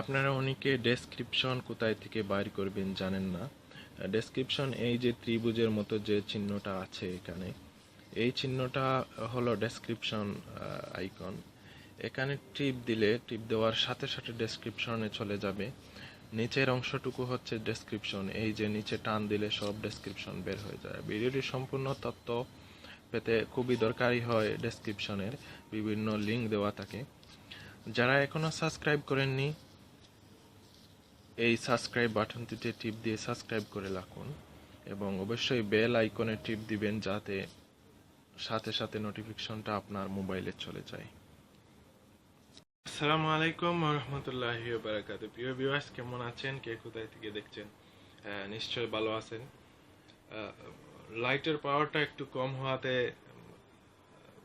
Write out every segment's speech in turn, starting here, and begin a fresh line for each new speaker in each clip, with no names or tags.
আপনারা অনেকে ডেসক্রিপশন কোথায় থেকে বাইর করবেন জানেন না। ডেসক্রিপশন এই যে ত্রিভুজের মতো যে চিহ্নটা আছে এখানে, এই চিহ্নটা হলো ডেসক্রিপশন আইকন এখানে টিপ দিলে, টিপ দেওয়ার সাথে সাথে ডেসক্রিপশনে চলে যাবে। নিচের অংশটুকু হচ্ছে ডেসক্রিপশন এই যে নিচে টান দিলে সব ডেসক্রিপশন বের হয়ে যায়। ভিডিওটির সম্পূর্ণ তথ্য পেতে খুবই দরকারি হয় ডেসক্রিপশনের বিভিন্ন লিঙ্ক দেওয়া থাকে। যারা এখনও সাবস্ক্রাইব করেননি এই সাবস্ক্রাইব বাটনটিতে টিপ দিয়ে সাবস্ক্রাইব করে রাখুন এবং অবশ্যই বেল আইকনে টিপ দিবেন যাতে সাথে সাথে নোটিফিকেশনটা আপনার মোবাইলে চলে যায়। আসসালামু আলাইকুম রহমতুল্লাহ বারাকাত প্রিয় ভিউয়ার্স কেমন আছেন? কে কোথায় থেকে দেখছেন? নিশ্চয়ই ভালো আছেন। লাইটের পাওয়ারটা একটু কম হওয়াতে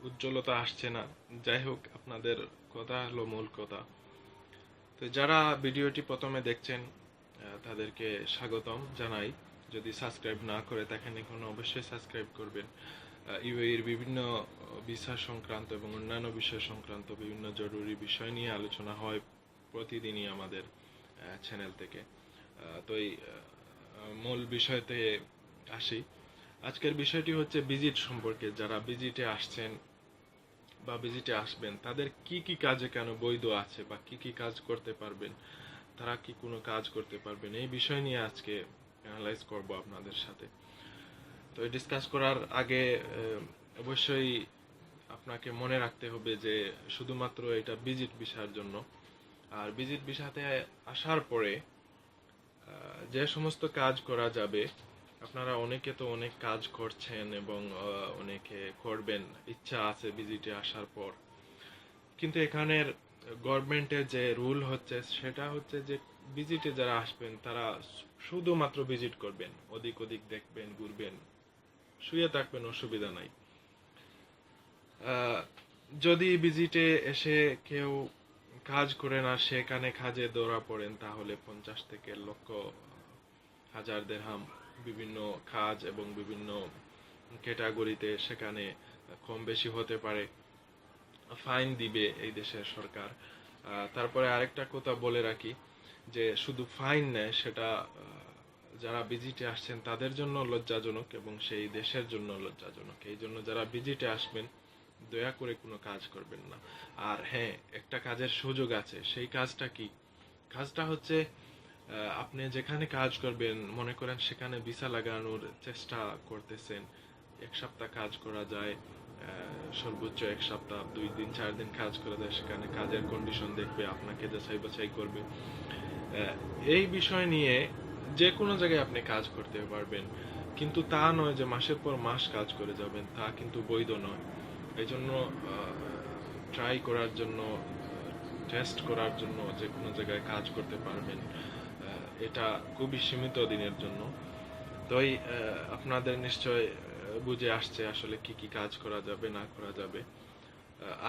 উজ্জ্বলতা আসছে না। যাই হোক, আপনাদের কথা হলো মূল কথা। তো যারা ভিডিওটি প্রথমে দেখছেন তাদেরকে স্বাগতম জানাই। যদি সাবস্ক্রাইব না করে থাকেন এখন অবশ্যই সাবস্ক্রাইব করবেন। ইউএইর বিভিন্ন ভিসা সংক্রান্ত এবং অন্যান্য বিষয় সংক্রান্ত বিভিন্ন জরুরি বিষয় নিয়ে আলোচনা হয় প্রতিদিনই আমাদের চ্যানেল থেকে। তো এই মূল বিষয়তে আসি। আজকের বিষয়টি হচ্ছে ভিজিট সম্পর্কে। যারা ভিজিটে আসছেন বা ভিজিটে আসবেন, তাদের কি কি কাজে কেন বৈধ আছে বা কি কি কাজ করতে পারবেন, তারা কি কোনো কাজ করতে পারবেন, এই বিষয় নিয়ে আজকে অ্যানালাইজ করব আপনাদের সাথে। তো ডিসকাস করার আগে অবশ্যই আপনাকে মনে রাখতে হবে যে শুধুমাত্র এটা ভিজিট ভিসার জন্য। আর ভিজিট ভিসাতে আসার পরে যে সমস্ত কাজ করা যাবে আপনারা অনেকে তো অনেক কাজ করছেন এবং অনেকে করবেন, ইচ্ছা আছে ভিজিটে আসার পর। কিন্তু এখানের গভর্নমেন্টের যে রুল হচ্ছে, সেটা হচ্ছে যে ভিজিটে যারা আসবেন, তারা শুধুমাত্র ভিজিট করবেন। ওদিক ওদিক দেখবেন, ঘুরবেন, শুয়ে থাকবেন, অসুবিধা নাই। যদি ভিজিটে এসে কেউ কাজ করেন আর সেখানে কাজে ধরা পড়েন, তাহলে পঞ্চাশ থেকে লক্ষ, হাজার দেড়হাম বিভিন্ন কাজ এবং বিভিন্ন ক্যাটাগরিতে সেখানে কম বেশি হতে পারে। ফাইন দিবে এই দেশের সরকার। তারপরে আরেকটা কথা বলে রাখি যে শুধু ফাইন নেয়, সেটা যারা ভিজিটে আসছেন তাদের জন্য লজ্জাজনক এবং সেই দেশের জন্য লজ্জাজনক। এই জন্য যারা ভিজিটে আসবেন, দয়া করে কোনো কাজ করবেন না। আর হ্যাঁ একটা কাজের সুযোগ আছে। সেই কাজটা কি? কাজটা হচ্ছে আপনি যেখানে কাজ করবেন, মনে করেন সেখানে ভিসা লাগানোর চেষ্টা করতেছেন, এক সপ্তাহ কাজ করা যায় সর্বোচ্চ এক সপ্তাহ, দুই দিন, চার দিন কাজ করা যায়, সেখানে কাজের কন্ডিশন দেখবে, আপনাকে যাচাই বাছাই করবে। এই বিষয় নিয়ে যে কোনো জায়গায় আপনি কাজ করতে পারবেন, কিন্তু তা নয় যে মাসের পর মাস কাজ করে যাবেন, তা কিন্তু বৈধ নয়। এই জন্য ট্রাই করার জন্য টেস্ট করার জন্য যে কোনো জায়গায় কাজ করতে পারবেন। এটা খুবই সীমিত দিনের জন্য। তাই আপনাদের নিশ্চয় বুঝে আসছে আসলে কি কি কাজ করা যাবে, না করা যাবে।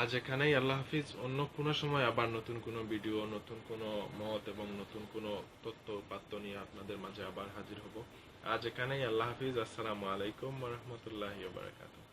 আজ এখানেই, আল্লাহ হাফিজ, অন্য কোনো সময় আবার নতুন কোনো ভিডিও নতুন কোনো মত এবং নতুন কোনো তথ্য পাত্য নিয়ে আপনাদের মাঝে আবার হাজির হব। আজ এখানেই, আল্লাহ হাফিজ, আসসালামু আলাইকুম রহমতুল্লাহ বারাকাতুহ।